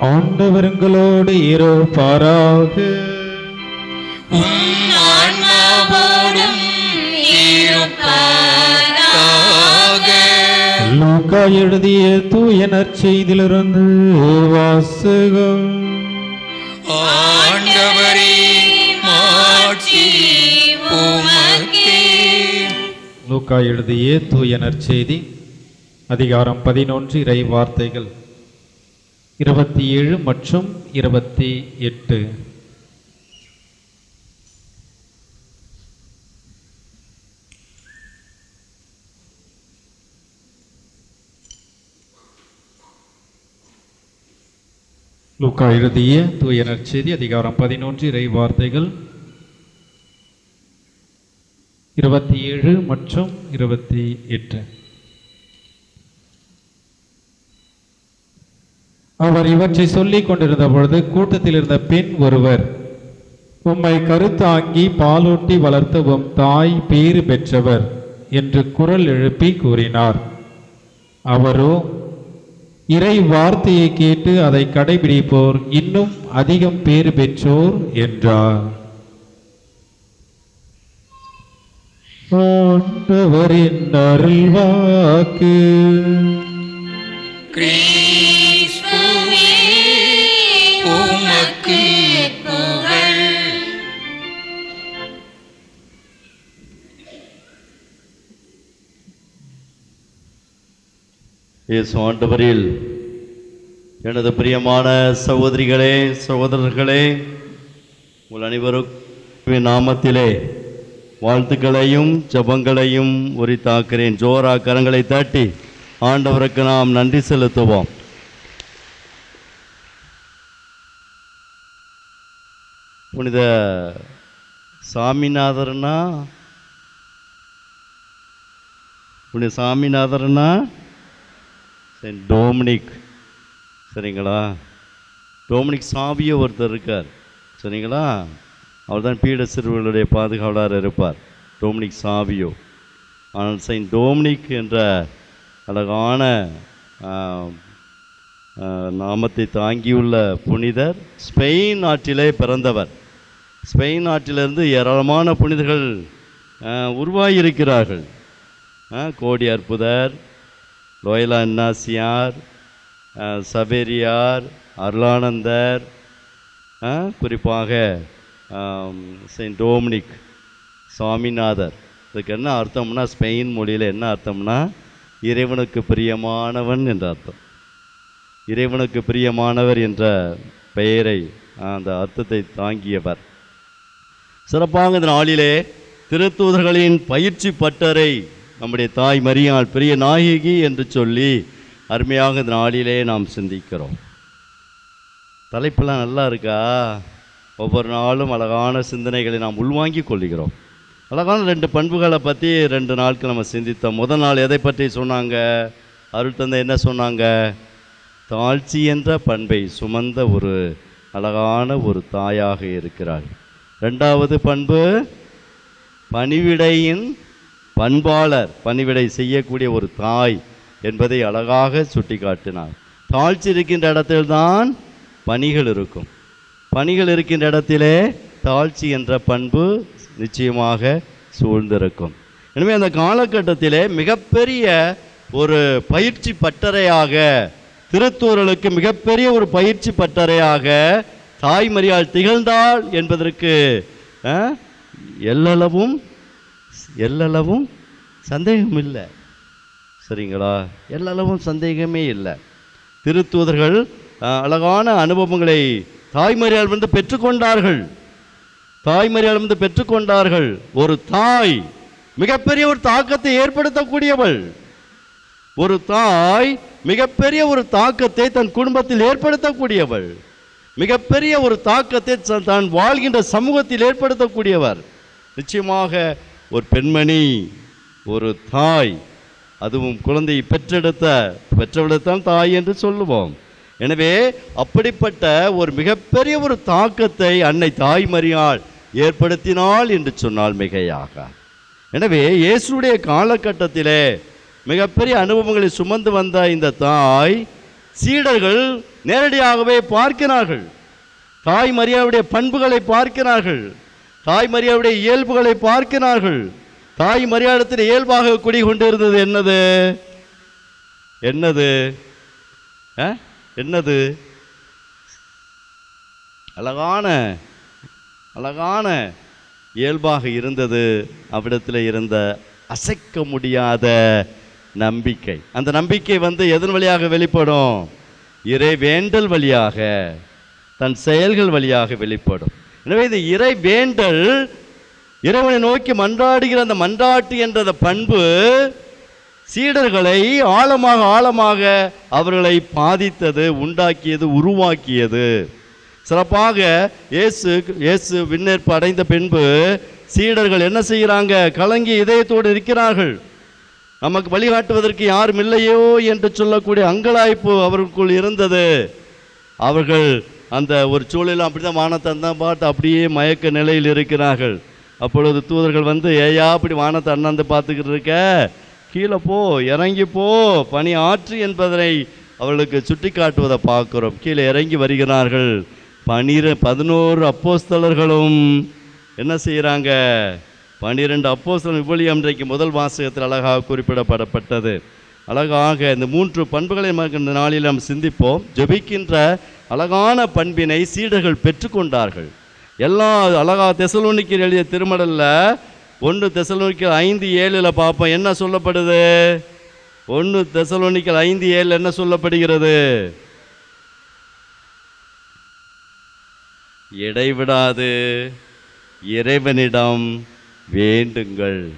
ஆண்டவருங்களோடு இருப்பாராக ஆன்மாவோடும் இருப்பாராக லூக்கா எழுதிய தூய நற்செய்தியிலிருந்து வாசகம். ஆண்டவரே மாட்சி உமக்கே. லூக்கா எழுதிய தூய நற்செய்தி அதிகாரம் பதினொன்று இறை வார்த்தைகள். இருபத்தி ஏழு மற்றும் இருபத்தி எட்டு. லூக்கா எழுதிய தூய நற்செய்தி அதிகாரம் பதினொன்று இறை வார்த்தைகள். இருபத்தி ஏழு மற்றும் இருபத்தி எட்டு. அவர் இவற்றை சொல்லிக் கொண்டிருந்த பொழுது கூட்டத்தில் இருந்த பெண் ஒருவர் உம்மை கருத்தாங்கி பாலூட்டி வளர்த்த உம் தாய் பேறு பெற்றவர் என்று குரல் எழுப்பி கூறினார். அவரோ இறை வார்த்தையை கேட்டு அதை கடைபிடிப்போர் இன்னும் அதிகம் பேறு பெற்றோர் என்றார். ஆண்டவரின் அருள்வாக்கு. உமக்கு புகழ் இயேசு ஆண்டவரில் எனது பிரியமான சகோதரிகளே சகோதரர்களே உங்கள் அனைவரும் நாமத்திலே வாழ்த்துக்களையும் ஜெபங்களையும் உரித்தாக்கிறேன் ஜோரா கரங்களை தட்டி ஆண்டவருக்கு நாம் நன்றி செலுத்துவோம். புனித சாமிநாதர்னா? புனித சாமிநாதர்னா? Saint Dominic. சரிங்களா? டோமினிக் சாவியோ ஒருத்தர் இருக்கார். சரிங்களா? அவர் தான் பீட சிறுவர்களுடைய பாதுகாவலர் இருப்பார். Dominic Savio. ஆனால் செயின்ட் டோமினிக் என்ற அழகான நாமத்தை தாங்கியுள்ள புனிதர் ஸ்பெயின் நாட்டிலே பிறந்தவர். ஸ்பெயின் நாட்டிலிருந்து ஏராளமான புனிதர்கள் உருவாகியிருக்கிறார்கள் கோடி அற்புதர் லோயலா அன்னாசியார் சபேரியார் அருளானந்தர் குறிப்பாக செயின் செயின்ட் டோமினிக் சுவாமிநாதர் இதுக்கு என்ன அர்த்தம்னா ஸ்பெயின் மொழியில் என்ன அர்த்தம்னா இறைவனுக்கு பிரியமானவன் என்ற அர்த்தம். இறைவனுக்கு பிரியமானவர் என்ற பெயரை அந்த அர்த்தத்தை தாங்கியவர். சிறப்பாக இந்த நாளிலே திருத்தூதர்களின் பயிற்சி பட்டறை நம்முடைய தாய் மரியாள் பெரிய நாயகி என்று சொல்லி அருமையாக இந்த நாளிலே நாம் சிந்திக்கிறோம். தலைப்பெல்லாம் நல்லா இருக்கா? ஒவ்வொரு நாளும் அழகான சிந்தனைகளை நாம் உள்வாங்கிக் கொள்கிறோம் அழகான ரெண்டு பண்புகளை பற்றி ரெண்டு நாட்கள் நம்ம சிந்தித்தோம். முதல் நாள் எதை பற்றி சொன்னாங்க? அருள் தந்தை என்ன சொன்னாங்க? தாழ்ச்சி என்ற பண்பை சுமந்த ஒரு அழகான ஒரு தாயாக இருக்கிறாள். ரெண்டாவது பண்பு பணிவிடையின் பண்பாளர். பணிவிடை செய்யக்கூடிய ஒரு தாய் என்பதை அழகாக சுட்டிக்காட்டினார். தாழ்ச்சி இருக்கின்ற இடத்தில்தான் பணிகள் இருக்கும். பணிகள் இருக்கின்ற இடத்திலே தாழ்ச்சி என்ற பண்பு நிச்சயமாக சூழ்ந்திருக்கும். எனவே அந்த காலகட்டத்திலே மிகப்பெரிய ஒரு பயிற்சி பட்டறையாக திருத்தூரலுக்கு மிகப்பெரிய ஒரு பயிற்சி பட்டறையாக தாய்மறியால் திகழ்ந்தாள் என்பதற்கு எல்லளவும் எல்லளவும் சந்தேகம் இல்லை சரிங்களா? எல்லளவும் சந்தேகமே இல்லை. திருத்தூதர்கள் அழகான அனுபவங்களை தாய்மறியால் வந்து பெற்றுக்கொண்டார்கள். தாய்மறியால் வந்து பெற்றுக்கொண்டார்கள். ஒரு தாய் மிகப்பெரிய ஒரு தாக்கத்தை ஏற்படுத்தக்கூடியவள். ஒரு தாய் மிகப்பெரிய ஒரு தாக்கத்தை தன் குடும்பத்தில் ஏற்படுத்தக்கூடியவள். மிகப்பெரிய ஒரு தாக்கத்தை தான் வாழ்கின்ற சமூகத்தில் ஏற்படுத்தக்கூடியவர். நிச்சயமாக ஒரு பெண்மணி ஒரு தாய் அதுவும் குழந்தையை பெற்றெடுத்த பெற்றவளைத்தான் தாய் என்று சொல்லுவோம். எனவே அப்படிப்பட்ட ஒரு மிகப்பெரிய ஒரு தாக்கத்தை அன்னை தாய்மறியாள் ஏற்படுத்தினாள் என்று சொன்னால் மிகையாக. எனவே இயேசுடைய காலகட்டத்திலே மிகப்பெரிய அனுபவங்களை சுமந்து வந்த இந்த தாய் சீடர்கள் நேரடியாகவே பார்க்கிறார்கள். தாய் மரியாவுடைய பண்புகளை பார்க்கிறார்கள். தாய் மரியாவுடைய இயல்புகளை பார்க்கிறார்கள். தாய் மரியாதத்தில் இயல்பாக குடிகொண்டிருந்தது என்னது? என்னது? ஆ? என்னது? அழகான அழகான இயல்பாக இருந்தது. அவ்விடத்தில் இருந்த அசைக்க முடியாத நம்பிக்கை. அந்த நம்பிக்கை வந்து எதன் வழியாக வெளிப்படும்? இறை வேண்டல் வழியாக தன் செயல்கள் வழியாக வெளிப்படும். எனவே இந்த இறை வேண்டல் இறைவனை நோக்கி மன்றாடுகிற அந்த மன்றாட்டு என்ற பண்பு சீடர்களை ஆழமாக ஆழமாக அவர்களை பாதித்தது உண்டாக்கியது உருவாக்கியது. சிறப்பாக இயேசு இயேசு விண்ணேற்பு அடைந்த பின்பு சீடர்கள் என்ன செய்கிறாங்க? கலங்கி இதயத்தோடு இருக்கிறார்கள். நமக்கு வழிகாட்டுவதற்கு யாரும் இல்லையோ என்று சொல்லக்கூடிய அங்கலாய்ப்பு அவர்களுக்குள் இருந்தது. அவர்கள் அந்த ஒரு சூழலில் அப்படிதான் வானத்தை தான் பாட்டு அப்படியே மயக்க நிலையில் இருக்கிறார்கள். அப்பொழுது தூதர்கள் வந்து ஏயா அப்படி வானத்தை அண்ணாந்து பார்த்துக்கிட்டு இருக்க? கீழே போ இறங்கி போ பனி ஆற்று என்பதனை அவர்களுக்கு சுட்டி காட்டுவதை பார்க்குறோம். கீழே இறங்கி வருகிறார்கள். பனிர பதினோரு அப்போஸ்தலர்களும் என்ன செய்கிறாங்க? பன்னிரெண்டு அப்போசன் விபலியம் இன்றைக்கு முதல் வாசகத்தில் அழகாக குறிப்பிடப்படப்பட்டது. அழகாக இந்த மூன்று பண்புகளை இந்த நாளில் நாம் சிந்திப்போம். ஜபிக்கின்ற அழகான பண்பினை சீடர்கள் பெற்றுக்கொண்டார்கள். எல்லா அழகா தெசலோனிக்கு எழுதிய திருமடலில் ஒன்று தெசலோனிக்கல் ஐந்து ஏழில் பார்ப்போம். என்ன சொல்லப்படுது? ஒன்று தெசலோனிக்கல் ஐந்து ஏழில் என்ன சொல்லப்படுகிறது? இடைவிடாது இறைவனிடம் வேண்டுங்கள்.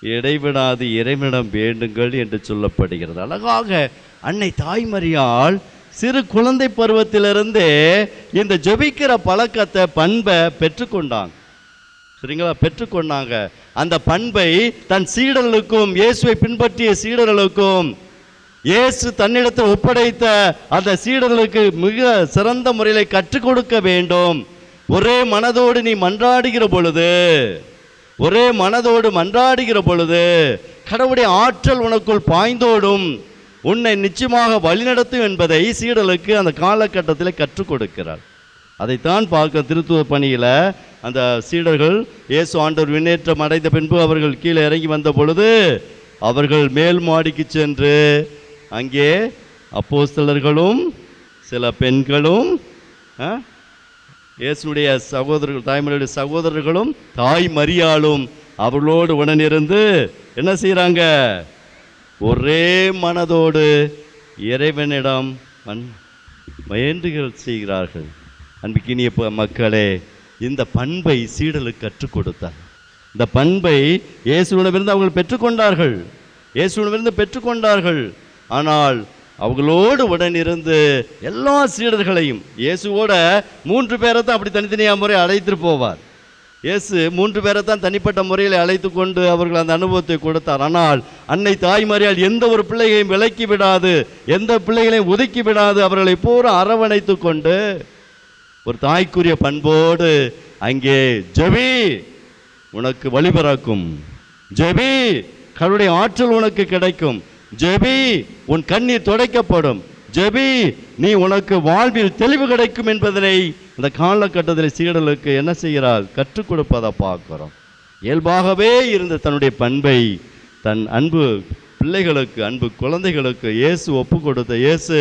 இடைவிடாது இறைவனிடம் வேண்டுங்கள் என்று சொல்லப்படுகிறது. அழகாக அன்னை தாய்மறியால் சிறு குழந்தை பருவத்திலிருந்தே இந்த ஜெபிக்கிற பழக்கத்தை பண்பை பெற்றுக்கொண்டாங்க. சரிங்களா? பெற்றுக்கொண்டாங்க. அந்த பண்பை தன் சீடர்களுக்கும் இயேசுவை பின்பற்றிய சீடர்களுக்கும் இயேசு தன்னிடத்தில் ஒப்படைத்த அந்த சீடர்களுக்கு மிக சிறந்த முறையில் கற்றுக் கொடுக்க வேண்டும். ஒரே மனதோடு நீ மன்றாடுகிற பொழுது ஒரே மனதோடு மன்றாடுகிற பொழுது கடவுளுடைய ஆற்றல் உனக்குள் பாய்ந்தோடும் உன்னை நிச்சயமாக வழிநடத்தும் என்பதை சீடலுக்கு அந்த காலகட்டத்தில் கற்றுக் கொடுக்கிறார். அதைத்தான் பார்க்க திருத்துவ பணியில் அந்த சீடர்கள் இயேசு ஆண்டவர் விண்ணேற்றம் அடைந்த பின்பு அவர்கள் கீழே இறங்கி வந்த பொழுது அவர்கள் மேல் மாடிக்கு சென்று அங்கே அப்போஸ்தலர்களும் சில பெண்களும் ஆ, இயேசுடைய சகோதரர்கள் தாய்மொழியுடைய சகோதரர்களும் தாய் மரியாளும் அவர்களோடு உடனிருந்து என்ன செய்கிறாங்க ஒரே மனதோடு இறைவனிடம் மன் வேண்டுகள் செய்கிறார்கள். அன்புக்கினிய மக்களே இந்த பண்பை சீடலுக்கு கற்றுக் கொடுத்தார். இந்த பண்பை இயேசுவிடமிருந்து அவர்கள் பெற்றுக்கொண்டார்கள் இயேசுவிடமிருந்து பெற்றுக்கொண்டார்கள் ஆனால் அவங்களோடு உடனிருந்து எல்லா சீடர்களையும் இயேசுவோட மூன்று பேரை தான் அப்படி தனித்தனியாக முறை அழைத்துட்டு போவார். இயேசு மூன்று பேரை தான் தனிப்பட்ட முறையில் அழைத்து கொண்டு அவர்கள் அந்த அனுபவத்தை கொடுத்தார். ஆனால் அன்னை தாய்மாரியால் எந்த ஒரு பிள்ளைகளையும் விலக்கி விடாது எந்த பிள்ளைகளையும் ஒதுக்கி விடாது அவர்களை பூரா அரவணைத்து கொண்டு ஒரு தாய்க்குரிய பண்போடு அங்கே ஜெபி உனக்கு வழிபிறக்கும் ஜெபி கடவுளுடைய ஆற்றல் உனக்கு கிடைக்கும் ஜெபி உன் கண்ணீர் துடைக்கப்படும். ஜெபி நீ உனக்கு வாழ்வில் தெளிவு கிடைக்கும் என்பதனை இந்த காலகட்டத்தில் சீடலுக்கு என்ன செய்கிறாள்? கற்றுக் கொடுப்பதை பார்க்கிறோம். இயல்பாகவே இருந்த தன்னுடைய பண்பை தன் அன்பு பிள்ளைகளுக்கு அன்பு குழந்தைகளுக்கு இயேசு ஒப்பு கொடுத்த இயேசு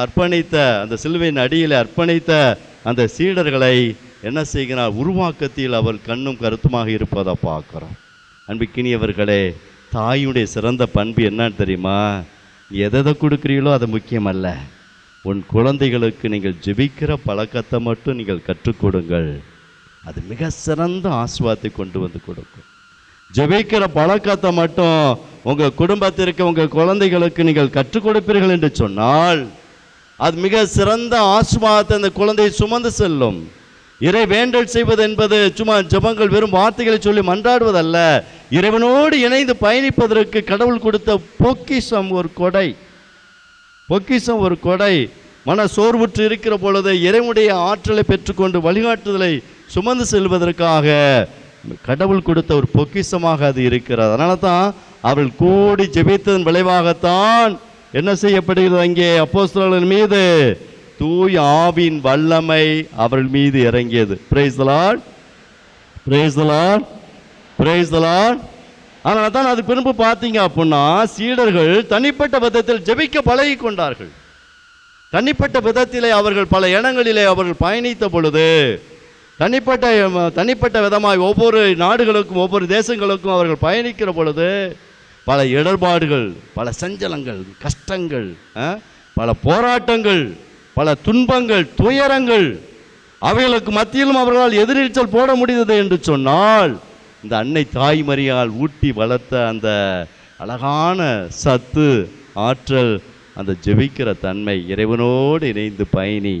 அர்ப்பணித்த அந்த சிலுவையின் அடியில் அர்ப்பணித்த அந்த சீடர்களை என்ன செய்கிறார் உருவாக்கத்தில் அவர் கண்ணும் கருத்துமாக இருப்பதை பார்க்கிறோம். அன்புக்கினியவர்களே தாயுடைய சிறந்த பண்பு என்னன்னு தெரியுமா? எதை எதை கொடுக்குறீங்களோ அது முக்கியமல்ல. உன் குழந்தைகளுக்கு நீங்கள் ஜெபிக்கிற பழக்கத்தை மட்டும் நீங்கள் கற்றுக்கொடுங்கள். அது மிக சிறந்த ஆசுவாத்தை கொண்டு வந்து கொடுக்கும். ஜெபிக்கிற பழக்கத்தை மட்டும் உங்கள் குடும்பத்திற்கு உங்கள் குழந்தைகளுக்கு நீங்கள் கற்றுக் கொடுப்பீர்கள் என்று சொன்னால் அது மிக சிறந்த ஆசுவாதத்தை அந்த குழந்தையை சுமந்து செல்லும். இறை வேண்டல் செய்வது என்பது சும்மா ஜபங்கள் வெறும் வார்த்தைகளை சொல்லி மன்றாடுவதல்ல. இறைவனோடு இணைந்து பயணிப்பதற்கு கடவுள் கொடுத்த பொக்கிஷம் ஒரு கொடை. பொக்கிஷம் ஒரு கொடை. மன சோர்வுற்று இருக்கிற பொழுது இறைவனுடைய ஆற்றலை பெற்றுக்கொண்டு வழிகாட்டுதலை சுமந்து செல்வதற்காக கடவுள் கொடுத்த ஒரு பொக்கிஷமாக அது இருக்கிறது. அதனால தான் அவள் கூடி ஜெபித்ததன் விளைவாகத்தான் என்ன செய்யப்படுகிறது அங்கே? அப்போஸ்தலர்கள் மீது தூய் ஆவின் வல்லமை அவர்கள் மீது இறங்கியது. பிரேசலான் பிரேசலான் பிரேசலான் லார்ட் அதனால தான் அது பின்பு பார்த்தீங்க அப்படின்னா சீடர்கள் தனிப்பட்ட விதத்தில் ஜெபிக்க பழகி கொண்டார்கள் தனிப்பட்ட விதத்திலே அவர்கள் பல இடங்களிலே அவர்கள் பயணித்த பொழுது தனிப்பட்ட தனிப்பட்ட விதமாய் ஒவ்வொரு நாடுகளுக்கும் ஒவ்வொரு தேசங்களுக்கும் அவர்கள் பயணிக்கிற பொழுது பல இடர்பாடுகள் பல சஞ்சலங்கள் கஷ்டங்கள் ஆ, பல போராட்டங்கள் பல துன்பங்கள் துயரங்கள் அவைகளுக்கு மத்தியிலும் அவர்களால் எதிர்நீச்சல் போட முடிந்தது என்று சொன்னால் இந்த அன்னை தாய்மறியால் ஊட்டி வளர்த்த அந்த அழகான சத்து ஆற்றல் அந்த ஜெபிக்கிற தன்மை இறைவனோடு இணைந்து பயணி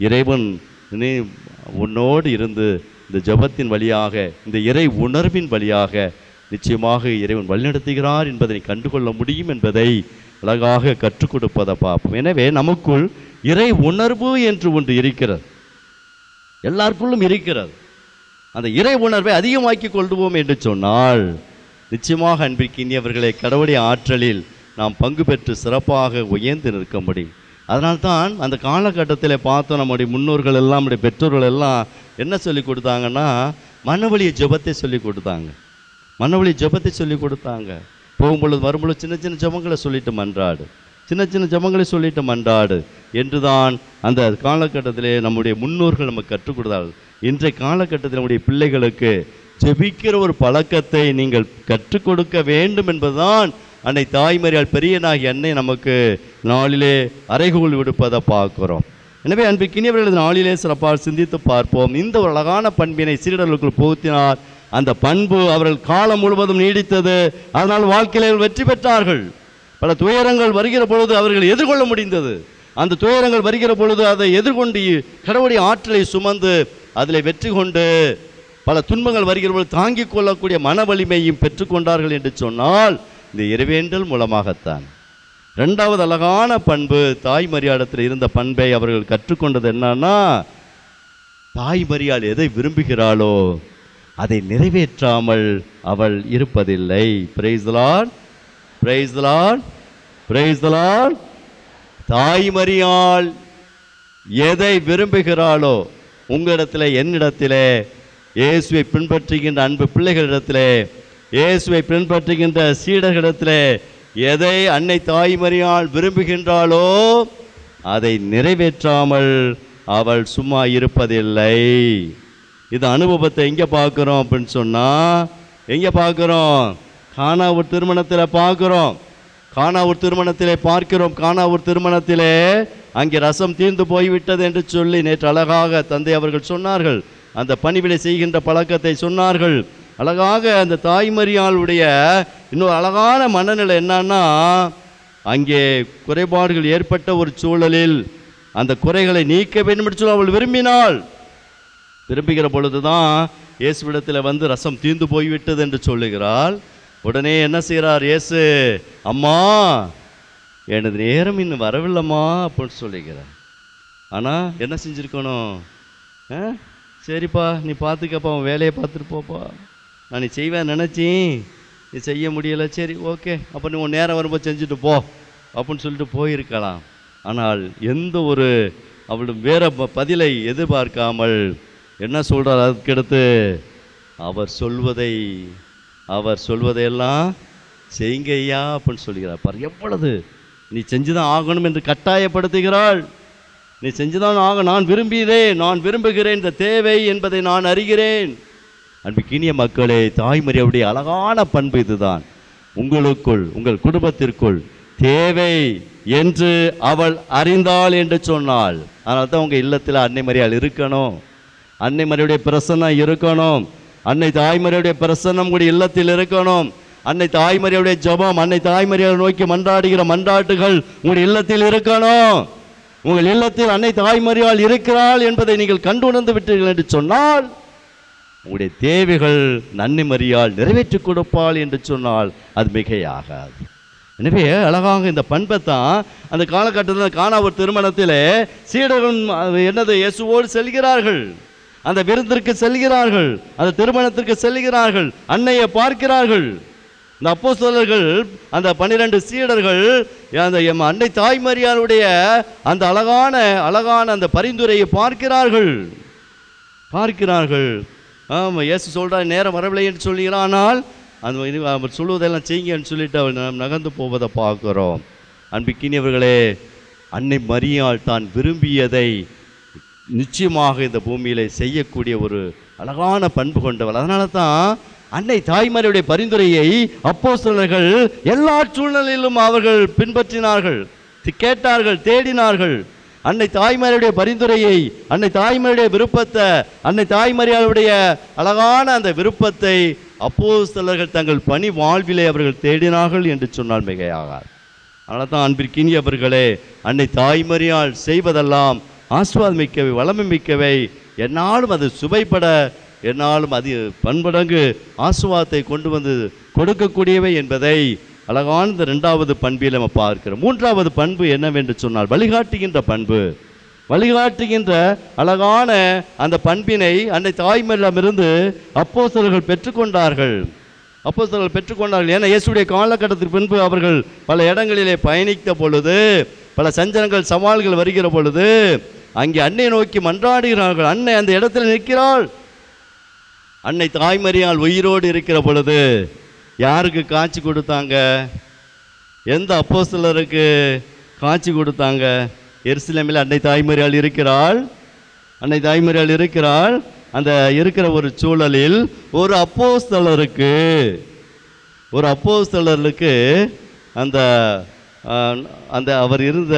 இறைவன் உன்னோடு இருந்து இந்த ஜெபத்தின் வழியாக இந்த இறை உணர்வின் வழியாக நிச்சயமாக இறைவன் வழிநடத்துகிறார் என்பதை கண்டுகொள்ள முடியும் என்பதை அழகாக கற்றுக் கொடுப்பதை பார்ப்போம். எனவே நமக்குள் இறை உணர்வு என்று ஒன்று இருக்கிறது. எல்லாருக்குள்ளும் இருக்கிறது. அந்த இறை உணர்வை அதிகமாக்கி கொள்வோம் என்று சொன்னால் நிச்சயமாக அன்பிற்கினியவர்களை கடவுளை ஆற்றலில் நாம் பங்கு பெற்று சிறப்பாக உயர்ந்து நிற்க முடியும். அதனால்தான் அந்த காலகட்டத்தில் பார்த்தோம் நம்முடைய முன்னோர்கள் எல்லாம் நம்முடைய பெற்றோர்கள் எல்லாம் என்ன சொல்லி கொடுத்தாங்கன்னா மனவழிய ஜபத்தை சொல்லி கொடுத்தாங்க. மனவழி ஜெபத்தை சொல்லி கொடுத்தாங்க. போகும்பொழுது வரும்பொழுது சின்ன சின்ன ஜெபங்களை சொல்லிட்டு மன்றாடு. சின்ன சின்ன ஜெபங்களை சொல்லிட்டு மன்றாடு. என்றுதான் அந்த காலகட்டத்திலே நம்முடைய முன்னோர்கள் நமக்கு கற்றுக் கொடுத்தார்கள். இன்றைய காலகட்டத்தில் நம்முடைய பிள்ளைகளுக்கு ஜெபிக்கிற ஒரு பழக்கத்தை நீங்கள் கற்றுக் கொடுக்க வேண்டும் என்பதுதான் அன்னை தாய்மறியால் பெரியனாகி அன்னை நமக்கு நாளிலே அறைகூல் விடுப்பதை பார்க்குறோம். எனவே அன்பிற்கினியவர்கள் இந்த நாளிலே சிறப்பாக சிந்தித்து பார்ப்போம். இந்த ஒரு அழகான பண்பினை சீடர்களுக்குள் புகுத்தினார். அந்த பண்பு அவர்கள் காலம் முழுவதும் நீடித்தது. அதனால் வாழ்க்கையில் வெற்றி பெற்றார்கள். பல துயரங்கள் வருகிற பொழுது அவர்கள் எதிர்கொள்ள முடிந்தது. அந்த துயரங்கள் வருகிற பொழுது அதை எதிர்கொண்டு கடவுளுடைய ஆற்றலை சுமந்து அதில் வெற்றி கொண்டு பல துன்பங்கள் வருகிற பொழுது தாங்கிக் கொள்ளக்கூடிய மன வலிமையும் பெற்றுக்கொண்டார்கள் என்று சொன்னால் இந்த இறைவேண்டல் மூலமாகத்தான். ரெண்டாவது அழகான பண்பு தாய் மரியாடத்தில் இருந்த பண்பை அவர்கள் கற்றுக்கொண்டது என்னன்னா தாய் மரியாள் எதை விரும்புகிறாளோ அதை நிறைவேற்றாமல் அவள் இருப்பதில்லை. பிரைஸ் லார்ட் பிரைஸ் லார்ட் தாய் எதை விரும்புகிறாளோ உங்களிடத்தில் என்னிடத்திலே இயேசுவை பின்பற்றுகின்ற அன்பு பிள்ளைகளிடத்திலே இயேசுவை பின்பற்றுகின்ற சீடர்களிடத்திலே எதை அன்னை தாய்மறியால் விரும்புகின்றாளோ அதை நிறைவேற்றாமல் அவள் சும்மா இருப்பதில்லை. இது அனுபவத்தை எங்கே பார்க்குறோம் அப்படின்னு சொன்னால் எங்கே பார்க்குறோம்? காணாவூர் திருமணத்தில் பார்க்குறோம். காணாவூர் திருமணத்திலே பார்க்கிறோம். காணாவூர் திருமணத்திலே அங்கே ரசம் தீர்ந்து போய்விட்டது என்று சொல்லி நேற்று அழகாக தந்தை அவர்கள் சொன்னார்கள். அந்த பணிவிடை செய்கின்ற பழக்கத்தை சொன்னார்கள். அழகாக அந்த தாய்மறியாளுடைய இன்னொரு அழகான மனநிலை என்னன்னா அங்கே குறைபாடுகள் ஏற்பட்ட ஒரு சூழலில் அந்த குறைகளை நீக்க வேண்டும் என்று சொல்லி அவள் விரும்பினாள். விரும்புகிற பொழுதுதான் இயேசுவிடத்தில் வந்து ரசம் தீர்ந்து போய்விட்டது என்று சொல்லுகிறாள். உடனே என்ன செய்கிறார் இயேசு? அம்மா எனது நேரம் இன்னும் வரவில்லைம்மா அப்படின்னு சொல்லிக்கிறார் ஆனால் என்ன செஞ்சுருக்கணும்? ஆ? சரிப்பா நீ பார்த்துக்கப்பா உன் வேலையை பார்த்துட்டு போப்பா. நான் நீ செய்வேன் நினச்சேன். நீ செய்ய முடியலை. சரி ஓகே. அப்போ நீ உன் நேரம் வரும்போது செஞ்சுட்டு போ அப்படின்னு சொல்லிட்டு போயிருக்கலாம். ஆனால் எந்த ஒரு அவளும் வேற பதிலை எதிர்பார்க்காமல் என்ன சொல்கிறார் அதுக்கடுத்து அவர் சொல்வதை அவர் சொல்வதையெல்லாம் செய்யுங்க ஐயா அப்படின்னு சொல்கிறார். பார் எவ்வளவு? நீ செஞ்சுதான் ஆகணும் என்று கட்டாயப்படுத்துகிறாள். நீ செஞ்சுதான் ஆக நான் விரும்புகிறேன் நான் விரும்புகிறேன். இந்த தேவை என்பதை நான் அறிகிறேன். அன்புக்கினிய மக்களே தாய்மறியுடைய அழகான பண்பு இதுதான். உங்களுக்குள் உங்கள் குடும்பத்திற்குள் தேவை என்று அவள் அறிந்தாள் என்று சொன்னாள். அதனால தான் உங்கள் இல்லத்தில் அன்னை மரியாள் இருக்கணும். அன்னை மரியுடைய பிரசன்னம் இருக்கணும். அன்னை தாய்மரியுடைய பிரசன்னம் கூட இல்லத்தில் இருக்கணும். அன்னை தாய்மரியுடைய ஜபம் அன்னை தாய்மரியை நோக்கி மன்றாடுகிற மன்றாட்டுகள் உங்கள் இல்லத்தில் இருக்கணும். உங்கள் இல்லத்தில் அன்னை தாய்மரியால் இருக்கிறாள் என்பதை நீங்கள் கண்டு உணர்ந்து விட்டீர்கள் என்று சொன்னால் உங்களுடைய தேவைகள் நன்மை மரியால் நிறைவேற்றி கொடுப்பாள் என்று சொன்னால் அது மிகையாகாது. எனவே அழகாக இந்த பண்பை தான் அந்த காலகட்டத்தில் காணா ஒரு திருமணத்தில் சீடர்கள் அது என்னது இயேசுவோடு செல்கிறார்கள். அந்த விருந்திற்கு செல்கிறார்கள் அந்த திருமணத்திற்கு செல்கிறார்கள் அன்னையை பார்க்கிறார்கள். இந்த சொல்லர்கள் அந்த பன்னிரண்டு சீடர்கள் அந்த எம் அன்னை தாய்மரியாளுடைய அந்த அழகான அழகான அந்த பரிந்துரையை பார்க்கிறார்கள். பார்க்கிறார்கள். ஆமாம் இயேசு சொல்கிறார் நேரம் வரவில்லை என்று சொல்கிறானால் ஆனால் அந்த இது அவர் சொல்லுவதெல்லாம் செய்யுங்கன்னு சொல்லிட்டு அவர் நாம் நகர்ந்து போவதை பார்க்குறோம். அன்பிக்கினியவர்களே அன்னை மரியாள் தான் விரும்பியதை நிச்சயமாக இந்த பூமியில் செய்யக்கூடிய ஒரு அழகான பண்பு கொண்டவள். அதனால தான் அன்னை தாய்மாரியுடைய பரிந்துரையை அப்போஸ்தலர்கள் எல்லா சூழ்நிலையிலும் அவர்கள் பின்பற்றினார்கள். கேட்டார்கள் தேடினார்கள். அன்னை தாய்மாரியுடைய பரிந்துரையை அன்னை தாய்மாரியுடைய விருப்பத்தை அன்னை தாய்மாரியாளுடைய அழகான அந்த விருப்பத்தை அப்போஸ்தலர்கள் தங்கள் பணி வாழ்விலே அவர்கள் தேடினார்கள் என்று சொன்னால் மிகையாகார் அதனால தான் அன்பிற்கினி அவர்களே அன்னை தாய்மறியால் செய்வதெல்லாம் ஆஸ்வாதமிக்கவை வளமை மிக்கவை. என்னாலும் அது சுவைப்பட என்னாலும் அது பன்மடங்கு ஆசுவாதத்தை கொண்டு வந்து கொடுக்கக்கூடியவை என்பதை அழகான இந்த ரெண்டாவது பண்பில் நம்ம பார்க்கிறோம். மூன்றாவது பண்பு என்னவென்று சொன்னால் வழிகாட்டுகின்ற பண்பு. வழிகாட்டுகின்ற அழகான அந்த பண்பினை அன்னை தாய்மையிடமிருந்து அப்போ சிலர்கள் பெற்றுக்கொண்டார்கள். அப்போஸ்தலர்கள் பெற்றுக்கொண்டார்கள். ஏன்னா இயேசுடைய காலகட்டத்திற்கு பின்பு அவர்கள் பல இடங்களிலே பயணித்த பொழுது பல சஞ்சலங்கள் சவால்கள் வருகிற பொழுது அங்கே அன்னை நோக்கி மன்றாடுகிறார்கள். அன்னை அந்த இடத்துல நிற்கிறாள். அன்னை தாய்மறியால் உயிரோடு இருக்கிற பொழுது யாருக்கு காட்சி கொடுத்தாங்க? எந்த அப்போஸ்தலருக்கு காட்சி கொடுத்தாங்க? எருசலேமில் அன்னை தாய்மறியால் இருக்கிறாள். அன்னை தாய்மறியால் இருக்கிறாள். அந்த இருக்கிற ஒரு சூழலில் ஒரு அப்போஸ்தலருக்கு ஒரு அப்போஸ்தலருக்கு அந்த அந்த அவர் இருந்த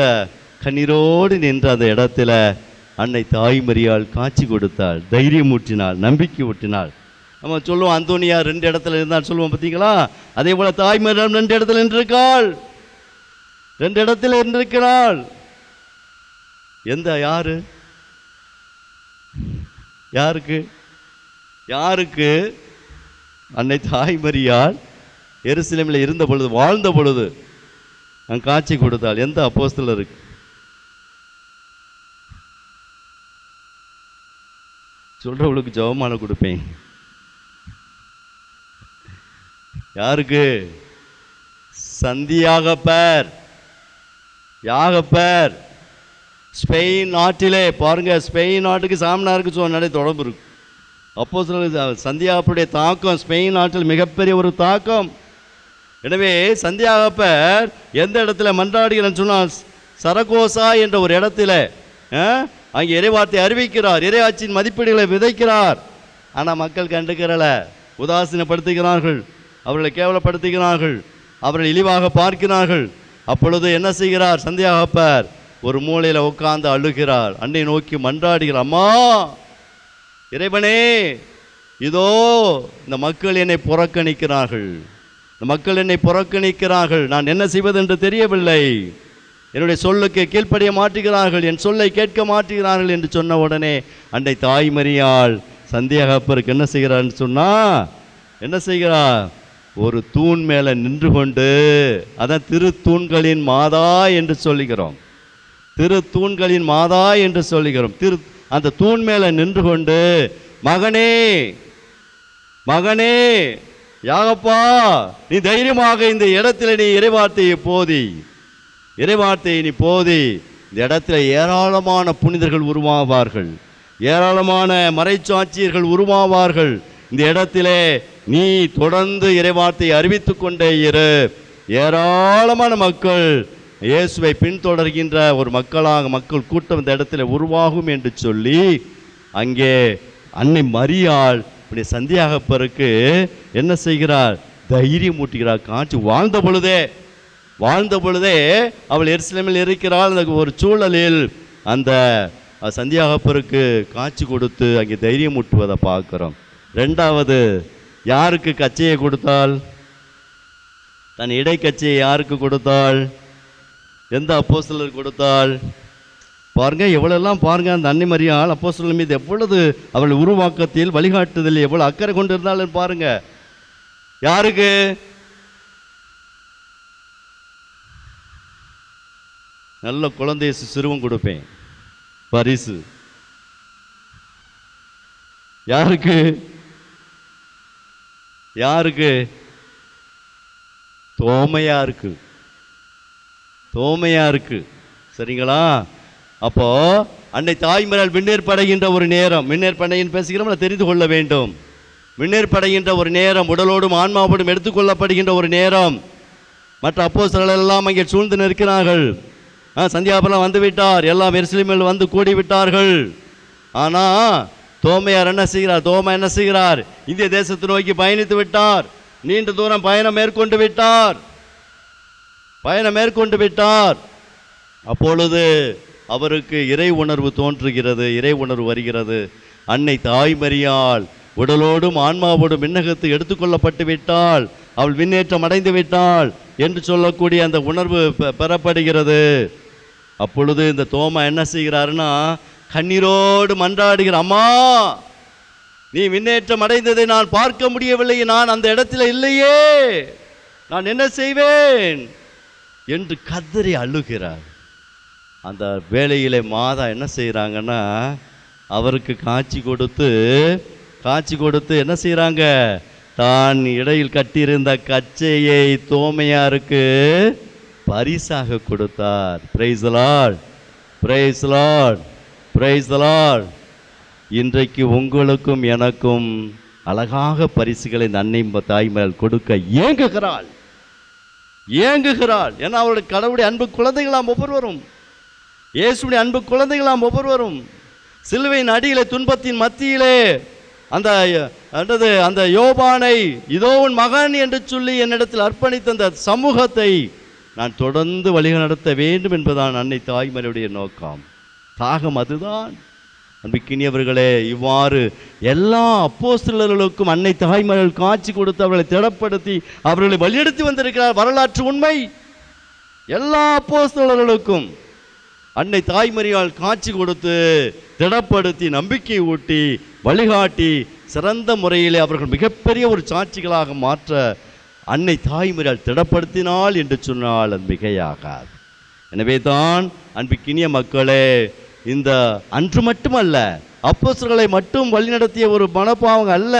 கண்ணீரோடு நின்ற அந்த இடத்துல அன்னை தாய்மரியால் காட்சி கொடுத்தாள் தைரியம் ஊட்டினாள் நம்பிக்கை ஊட்டினாள். நம்ம சொல்லுவோம் அந்தோனியா ரெண்டு இடத்துல இருந்தால் சொல்லுவோம் பார்த்தீங்களா? அதே போல் தாய்மரியால் ரெண்டு இடத்துல நின்றிருக்காள். ரெண்டு இடத்துல இருந்திருக்கிறாள் எந்த யாரு? யாருக்கு? யாருக்கு? அன்னை தாய்மரியால் எருசலேமில் இருந்த பொழுது வாழ்ந்த பொழுது நான் காட்சி கொடுத்தாள். எந்த அப்போஸ்தலருக்கு? சொல்கிறவங்களுக்கு ஜெபமாலை கொடுப்பேன். யாருக்கு? சந்தியாகப்பர். யாகப்பர். ஸ்பெயின் நாட்டிலே பாருங்கள் ஸ்பெயின் நாட்டுக்கு சாமினாருக்கு சொன்னாலே தொடர்பு இருக்கும் அப்போ சந்தியாகப்பருடைய தாக்கம் ஸ்பெயின் நாட்டில் மிகப்பெரிய ஒரு தாக்கம். எனவே சந்தியாகப்பர் எந்த இடத்துல மன்றாடுகிறேன்னு சொன்னால் சரகோசா என்ற ஒரு இடத்துல ஆ, அங்கே இறைவார்த்தை அறிவிக்கிறார். இறையாட்சியின் மதிப்பீடுகளை விதைக்கிறார். ஆனால் மக்கள் கண்டுக்கிறல. உதாசீனப்படுத்துகிறார்கள். அவர்களை கேவலப்படுத்துகிறார்கள். அவர்கள் இழிவாக பார்க்கிறார்கள். அப்பொழுது என்ன செய்கிறார்? சந்தியாகப்பர் ஒரு மூலையில் உட்கார்ந்து அழுகிறார். அன்னை நோக்கி மன்றாடுகிறார். அம்மா! இறைவனே! இதோ இந்த மக்கள் என்னை புறக்கணிக்கிறார்கள். இந்த மக்கள் என்னை புறக்கணிக்கிறார்கள். நான் என்ன செய்வது என்று தெரியவில்லை. என்னுடைய சொல்லுக்கு கீழ்ப்படிய மாட்டுகிறார்கள் என் சொல்லை கேட்க மாட்டுகிறார்கள் என்று சொன்ன உடனே அன்றை தாய்மறியால் சந்தியாகப்பருக்கு என்ன செய்கிறான்னு சொன்னா என்ன செய்கிறார்? ஒரு தூண் மேலே நின்று கொண்டு அதான் திருத்தூண்களின் மாதா என்று சொல்லுகிறோம். திரு தூண்களின் மாதா என்று சொல்லுகிறோம். திரு அந்த தூண் மேலே நின்று கொண்டு மகனே மகனே யாகப்பா நீ தைரியமாக இந்த இடத்துல நீ இறைவார்த்தையை போதி. இறைவார்த்தையை நீ போதி. இந்த இடத்துல ஏராளமான புனிதர்கள் உருவாவார்கள். ஏராளமான மறைச்சாட்சியர்கள் உருவாவார்கள். இந்த இடத்திலே நீ தொடர்ந்து இறைவார்த்தை அறிவித்து கொண்டே இரு. ஏராளமான மக்கள் இயேசுவை பின்தொடர்கின்ற ஒரு மக்களாக மக்கள் கூட்டம் இந்த இடத்துல உருவாகும் என்று சொல்லி அங்கே அன்னை மரியாள் இப்படி சந்தியாகப்பருக்கு என்ன செய்கிறார் தைரியம் ஊட்டுகிறார் காட்சி வாழ்ந்த பொழுதே வாழ்ந்த பொழுதே அவள் எருசலேமில் இருக்கிறாள். அந்த ஒரு சூழலில் அந்த சந்தியாகப்பருக்கு காட்சி கொடுத்து அங்கே தைரியம் ஊட்டுவதை பார்க்குறோம். ரெண்டாவது யாருக்கு கச்சையை கொடுத்தாள்? தன் இடைக்கச்சையை யாருக்கு கொடுத்தாள்? எந்த அப்போஸ்தலர் கொடுத்தாள்? பாருங்கள் எவ்வளோலாம் பாருங்கள் அந்த அன்னை மரியாள் அப்போஸ்தலர் மீது எவ்வளவு அவள் உருவாக்கத்தில் வழிகாட்டுதல் எவ்வளோ அக்கறை கொண்டிருந்தாலும் பாருங்கள் யாருக்கு? நல்ல குழந்தைய சிறுவம் கொடுப்பேன். பரிசு. யாருக்கு? யாருக்கு? தோமையா இருக்கு தோமையா இருக்கு சரிங்களா? அப்போ அன்னை தாய்மரால் விண்ணேற்படைகின்ற ஒரு நேரம். விண்ணேற்படையின் பேசுகிறோம் தெரிந்து கொள்ள வேண்டும். விண்ணேற்படைகின்ற ஒரு நேரம் உடலோடும் ஆன்மாவோடும் எடுத்துக்கொள்ளப்படுகின்ற ஒரு நேரம். மற்ற அப்போஸ்தலர்கள் எல்லாம் அங்கே சூழ்ந்து நிற்கிறார்கள். ஆ, சந்தியாபுரம் வந்து விட்டார். எல்லா எருசலேமில் வந்து கூடி விட்டார்கள் ஆனால் தோமையார் என்ன செய்கிறார்? தோமா என்ன செய்கிறார்? இந்திய தேசத்தை நோக்கி பயணித்து விட்டார். நீண்ட தூரம் பயணம் மேற்கொண்டு விட்டார். பயணம் மேற்கொண்டு விட்டார். அப்பொழுது அவருக்கு இறை உணர்வு தோன்றுகிறது. இறை உணர்வு வருகிறது. அன்னை தாய்மறியால் உடலோடும் ஆன்மாவோடும் விண்ணகத்து எடுத்துக்கொள்ளப்பட்டு விட்டாள். அவள் விண்ணேற்றம் அடைந்து விட்டாள். என்று சொல்லக்கூடிய அந்த உணர்வு பெ- பெறப்படுகிறது. அப்பொழுது இந்த தோமா என்ன செய்கிறாருன்னா கண்ணீரோடு மன்றாடுகிற அம்மா நீ மின்னேற்றம் அடைந்ததை நான் பார்க்க முடியவில்லை நான் அந்த இடத்துல இல்லையே. நான் என்ன செய்வேன்? என்று கதறி அழுகிறார். அந்த வேலையிலே மாதா என்ன செய்கிறாங்கன்னா அவருக்கு காட்சி கொடுத்து காட்சி கொடுத்து என்ன செய்கிறாங்க? தான் இடையில் கட்டியிருந்த கச்சையை தோமையாருக்கு பரிசாக கொடுத்தார். Praise Lord praise Lord praise Lord இன்றைக்கு உங்களுக்கும் எனக்கும் அழகாக பரிசுகளை இந்த அன்னை தாய்மேல் கொடுக்க ஏங்குகிறாள் ஏங்குகிறாள் ஏன்னா அவருடைய கடவுளுடைய அன்பு குழந்தைகளாம் ஒவ்வொருவரும். இயேசுடைய அன்பு குழந்தைகளாம் ஒவ்வொருவரும். சிலுவையின் அடியிலே துன்பத்தின் மத்தியிலே அந்த என்னது அந்த யோபானை இதோ உன் மகன் என்று சொல்லி என்னிடத்தில் அர்ப்பணித்த அந்த சமூகத்தை நான் தொடர்ந்து வழிநடத்த வேண்டும் என்பதுதான் அன்னை தாய்மறையுடைய நோக்கம். தாகம் அதுதான். அன்பிக்கினியவர்களே இவ்வாறு எல்லா அப்போஸ்தலர்களுக்கும் அன்னை தாய்மகள் காட்சி கொடுத்து அவர்களை திடப்படுத்தி அவர்களை வழிநடத்தி வந்திருக்கிறார். வரலாற்று உண்மை. எல்லா அப்போஸ்தலர்களுக்கும் அன்னை தாய்மறியால் காட்சி கொடுத்து திடப்படுத்தி நம்பிக்கை ஊட்டி வழிகாட்டி சிறந்த முறையிலே அவர்கள் மிகப்பெரிய ஒரு சாட்சிகளாக மாற்ற அன்னை தாய்மறியால் திடப்படுத்தினாள் என்று சொன்னால் அது மிகையாகாது. எனவே தான் அன்பிக்கினிய மக்களே இந்த அன்று மட்டுமல்ல அப்போசர்களை மட்டும் வழிநடத்திய ஒரு மனப்பாவம் அல்ல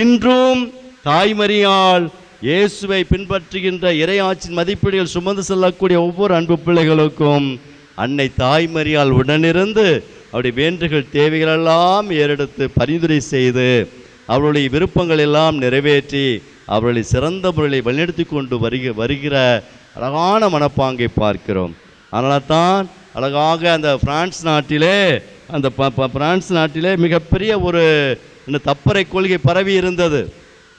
இன்றும் தாய்மறியால் இயேசுவை பின்பற்றுகின்ற இறையாட்சியின் மதிப்பீடுகள் சுமந்து செல்லக்கூடிய ஒவ்வொரு அன்பு பிள்ளைகளுக்கும் அன்னை தாய்மறியால் உடனிருந்து அவருடைய வேண்டுகள் தேவைகளெல்லாம் ஏறெடுத்து பரிந்துரை செய்து அவருடைய விருப்பங்கள் எல்லாம் நிறைவேற்றி அவர்களை சிறந்த முறையில் வழிநடத்தி கொண்டு வருக வருகிற அழகான மனப்பாங்கை பார்க்கிறோம். அதனால தான் அழகாக அந்த பிரான்ஸ் நாட்டிலே அந்த ப- ப- பிரான்ஸ் நாட்டிலே மிகப்பெரிய ஒரு இந்த தப்பறை கொள்கை பரவி இருந்தது.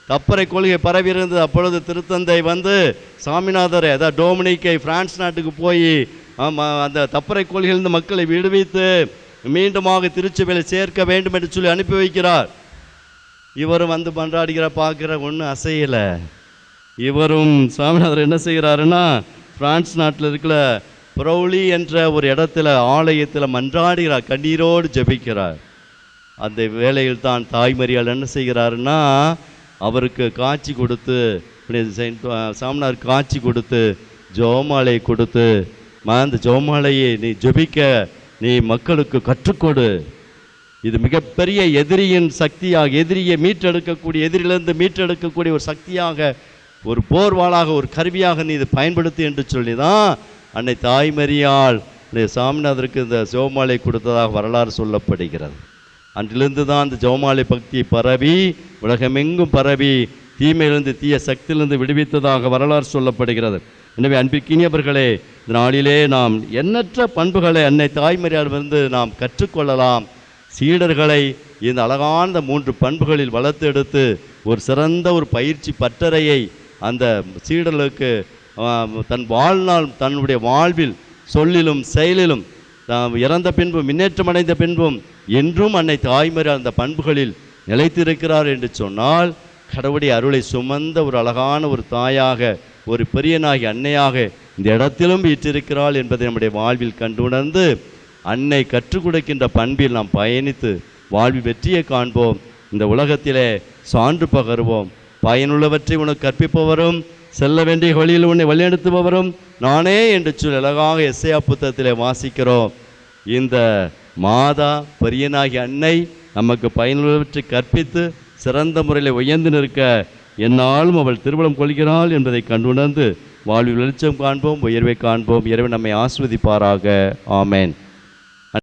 தப்பறை கொள்கை பரவி இருந்தது. அப்பொழுது திருத்தந்தை வந்து சாமிநாதரை அதாவது டோமினிக்கை பிரான்ஸ் நாட்டுக்கு போய் அந்த தப்பறை கொள்கையிலிருந்து மக்களை விடுவித்து மீண்டுமாக திருச்சபையில் சேர்க்க வேண்டும் என்று சொல்லி அனுப்பி வைக்கிறார். இவரும் வந்து பன்றாடுகிற பார்க்குற ஒன்றும் அசையலை. இவரும் சாமிநாதர் என்ன செய்கிறாருன்னா பிரான்ஸ் நாட்டில் இருக்கிற ப்ரௌலி என்ற ஒரு இடத்துல ஆலயத்தில் மன்றாடுகிறார் கண்ணீரோடு ஜெபிக்கிறார். அந்த வேலையில் தான் தாய்மறியால் என்ன செய்கிறாருன்னா அவருக்கு காட்சி கொடுத்து இப்படி சாமினார் காட்சி கொடுத்து ஜோமாலை கொடுத்து அந்த ஜோமாலையை நீ ஜெபிக்க நீ மக்களுக்கு கற்றுக்கொடு. இது மிகப்பெரிய எதிரியின் சக்தியாக எதிரியை மீட்டெடுக்கக்கூடிய எதிரிலிருந்து மீட்டெடுக்கக்கூடிய ஒரு சக்தியாக ஒரு போர்வாளாக ஒரு கருவியாக நீ இதை பயன்படுத்து என்று சொல்லி தான் அன்னை தாய்மறியால் இந்த சாமிநாதருக்கு இந்த ஜோமாலை கொடுத்ததாக வரலாறு சொல்லப்படுகிறது. அன்றிலிருந்து தான் இந்த ஜோமாலை பக்தி பரவி உலகமெங்கும் பரவி தீமையிலிருந்து தீய சக்தியிலிருந்து விடுவித்ததாக வரலாறு சொல்லப்படுகிறது. எனவே அன்பிற்கினியவர்களே இந்த நாளிலே நாம் எண்ணற்ற பண்புகளை அன்னை தாய்மறியாலிருந்து நாம் கற்றுக்கொள்ளலாம். சீடர்களை இந்த அழகான மூன்று பண்புகளில் வளர்த்தெடுத்து ஒரு சிறந்த ஒரு பயிற்சி பட்டறையை அந்த சீடர்களுக்கு தன் வாழ்நாள் தன்னுடைய வாழ்வில் சொல்லிலும் செயலிலும் இறந்த பின்பும் முன்னேற்றமடைந்த பின்பும் என்றும் அன்னை தாய்மறை அந்த பண்புகளில் நிலைத்திருக்கிறார் என்று சொன்னால் கடவுடைய அருளை சுமந்த ஒரு அழகான ஒரு தாயாக ஒரு பெரியனாகி அன்னையாக இந்த இடத்திலும் வீற்றிருக்கிறாள் என்பதை நம்முடைய வாழ்வில் கண்டுணர்ந்து அன்னை கற்றுக் கொடுக்கின்ற பண்பில் நாம் பயணித்து வாழ்வி வெற்றியை காண்போம். இந்த உலகத்திலே சான்று பகருவோம். பயனுள்ளவற்றை உனக்கு கற்பிப்பவரும் செல்ல வேண்டிய வழியில் உன்னை வழிநடத்துபவரும் நானே என்று சொல்லி அழகாக எஸ்ஐயா புத்தகத்திலே வாசிக்கிறோம். இந்த மாதா பெரியனாகி அன்னை நமக்கு பயனுள்ளவற்றை கற்பித்து சிறந்த முறையில் உயர்ந்து நிற்க என்னாலும் அவள் திருமணம் கொள்கிறாள் என்பதை கண்டுணர்ந்து வாழ்வில் வெளிச்சம் காண்போம் உயர்வை காண்போம். இறைவன் நம்மை ஆஸ்வதிப்பாராக ஆமேன்.